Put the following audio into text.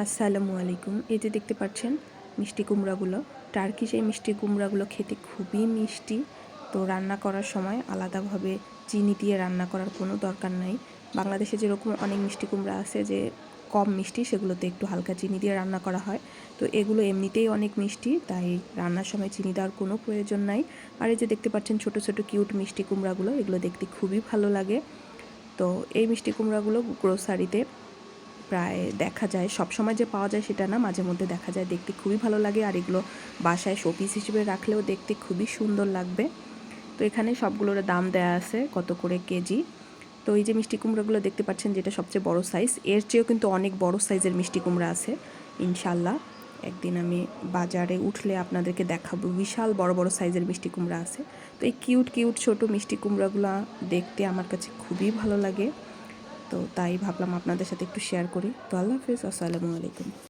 আসসালামু আলাইকুম। এই যে দেখতে পাচ্ছেন, মিষ্টি কুমড়াগুলো। টার্কিশ এই মিষ্টি কুমড়াগুলো খেতে খুবই মিষ্টি। তো রান্না করার সময় আলাদাভাবে চিনি দিয়ে রান্না করার কোনো দরকার নাই। বাংলাদেশে যেরকম অনেক মিষ্টি কুমড়া আছে যে কম মিষ্টি, সেগুলোতে একটু হালকা চিনি দিয়ে রান্না করা হয়। তো এগুলো এমনিতেই অনেক মিষ্টি, তাই রান্নার সময় চিনি দেওয়ার কোনো প্রয়োজন নাই। আর এই যে দেখতে পাচ্ছেন, ছোট ছোট, কিউট মিষ্টি কুমড়াগুলো, এগুলো দেখতে খুবই ভালো লাগে। তো এই মিষ্টি কুমড়াগুলো গ্রোসারিতে প্রায় দেখা যায়, সব সময় যে পাওয়া যায় সেটা না মাঝে মধ্যে দেখা যায়। দেখতে খুবই ভালো লাগে আর এগুলো বাসায় শোপিস হিসেবে রাখলেও দেখতে খুবই সুন্দর লাগবে। তো এখানে সবগুলোর দাম দেয়া আছে কত করে কেজি। তো এই যে মিষ্টি কুমড়োগুলো দেখতে পাচ্ছেন যেটা সবচেয়ে বড় সাইজ এর চেয়েও কিন্তু অনেক বড় সাইজের মিষ্টি কুমড়া আছে ইনশাল্লাহ একদিন আমি বাজারে উঠলে আপনাদেরকে দেখাবো, বিশাল বড় বড় সাইজের মিষ্টি কুমড়া আছে। তো এই কিউট কিউট ছোট মিষ্টি কুমড়াগুলো দেখতে আমার কাছে খুবই ভালো লাগে। তো তাই ভাবলাম আপনাদের সাথে একটু শেয়ার করি। তো আল্লাহ হাফিজ আসসালামু আলাইকুম।